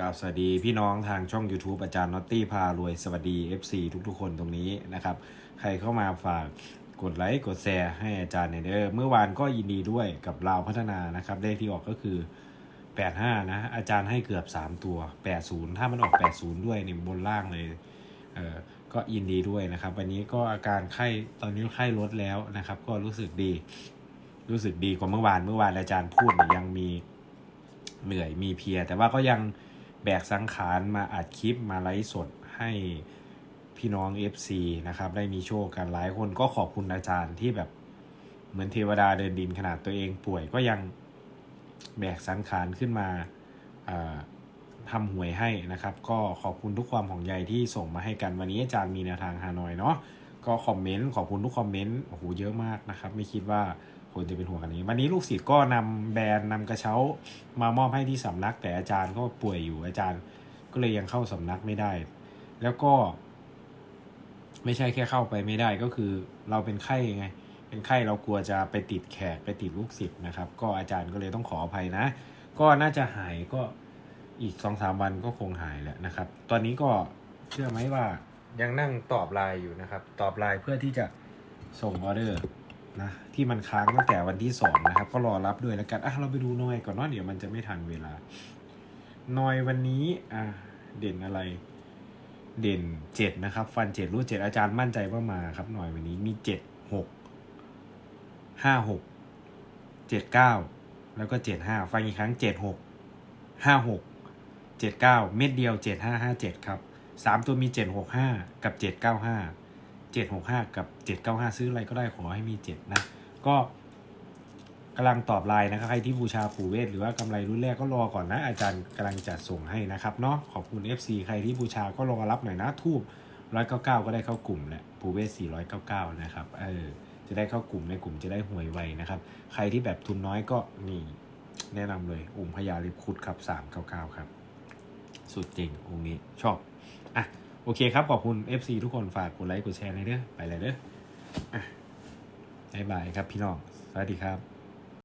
กราบสวัสดีพี่น้องทางช่อง YouTube อาจารย์นอตตี้พารวยสวัสดี FC ทุกๆ คนตรงนี้นะครับ ใครเข้ามาฝากกดไลค์กดแชร์ให้อาจารย์เนี่ยเด้อเมื่อวานก็ยินดีด้วยกับลาวพัฒนานะครับเลขที่ออกก็คือ 85 นะ อาจารย์ให้เกือบ 3 ตัว 80 ถ้ามันออก 80 ด้วยเนี่ยบนล่างเลยเออก็ยินดีด้วยนะครับ วันนี้ก็อาการไข้ตอนนี้ไข้ลดแล้วนะครับ ก็รู้สึกดี รู้สึกดีกว่าเมื่อวานเมื่อวานอาจารย์พูดเนี่ยยังมีเหนื่อยมีเพีย แต่ว่าก็ยัง แบกสังขารมาอัดคลิปมาไลฟ์สดให้พี่น้อง FC นะครับได้มีโชคกันหลายคนก็ขอบคุณอาจารย์ที่แบบเหมือนเทวดาเดินดินขนาดตัวเองป่วยก็ยังแบกสังขารขึ้นมาทำหวยให้นะครับ ก็ขอบคุณทุกความห่วงใยที่ส่งมาให้กันวันนี้อาจารย์มีแนวทางฮานอยเนาะก็คอมเมนต์ขอบคุณทุกคอมเมนต์โอ้โหเยอะมากนะครับ ไม่คิดว่า คนจะเป็นห่วงกันนี้ วันนี้ลูกศิษย์ก็นำแบรนด์นำกระเช้ามามอบให้ที่สำนัก แต่อาจารย์ก็ป่วยอยู่อาจารย์ก็เลยยังเข้าสำนักไม่ได้ แล้วก็ ไม่ใช่แค่เข้าไปไม่ได้ก็คือเราเป็นไข้ไง เป็นไข้เรากลัวจะไปติดแขกไปติดลูกศิษย์นะครับ ก็อาจารย์ก็เลยต้องขออภัยนะ ก็น่าจะหายก็อีกสองสามวันก็คงหายแหละนะครับ ตอนนี้ก็เชื่อไหมว่ายังนั่งตอบไลน์อยู่นะครับ ตอบไลน์เพื่อที่จะส่งออเดอร์ นะที่มันค้างตั้งแต่วันที่สองนะครับ ก็รอรับด้วยแล้วกันอะเราไปดูหน้อยก่อนเนาะเดี๋ยวมันจะไม่ทันเวลาหน้อยวันนี้อะเด่นอะไร เด่นเจ็ดนะครับ ฟันเจ็ดรูดเจ็ดอาจารย์มั่นใจว่ามาครับหน่อยวันนี้มีเจ็ดหกห้าหกเจ็ดเก้าแล้วก็เจ็ดห้าฟังอีกครั้งเจ็ดหกห้าหกเจ็ดเก้าเม็ดเดียวเจ็ดห้าห้าเจ็ดครับสามตัวมีเจ็ดหกห้ากับเจ็ดเก้าห้า เจ็ดหกห้ากับเจ็ดเก้าห้าซื้ออะไรก็ได้ขอให้มีเจ็ดนะ ก็กำลังตอบไลน์นะครับใครที่บูชาปู่เวทหรือว่ากำไรรุ่นแรกก็รอก่อนนะ อาจารย์กำลังจัดส่งให้นะครับเนาะขอบคุณ FC ใครที่บูชาก็รอรับหน่อยนะทูบร้อยเก้าเก้าก็ได้เข้ากลุ่มแหละปู่เวทสี่ร้อยเก้าเก้านะครับเออจะได้เข้ากลุ่มในกลุ่มจะได้หวยไวนะครับ ใครที่แบบทุนน้อยก็นี่แนะนำเลยองค์พญาลิบคุดครับสามเก้าเก้าครับ สุดจริงองค์นี้ชอบอะ โอเคครับ ขอบคุณ FC ทุกคนฝากกดไลค์กดแชร์ในอยเด้อไปเลยเด้อบ๊ายบายครับพี่น้อง สวัสดีครับ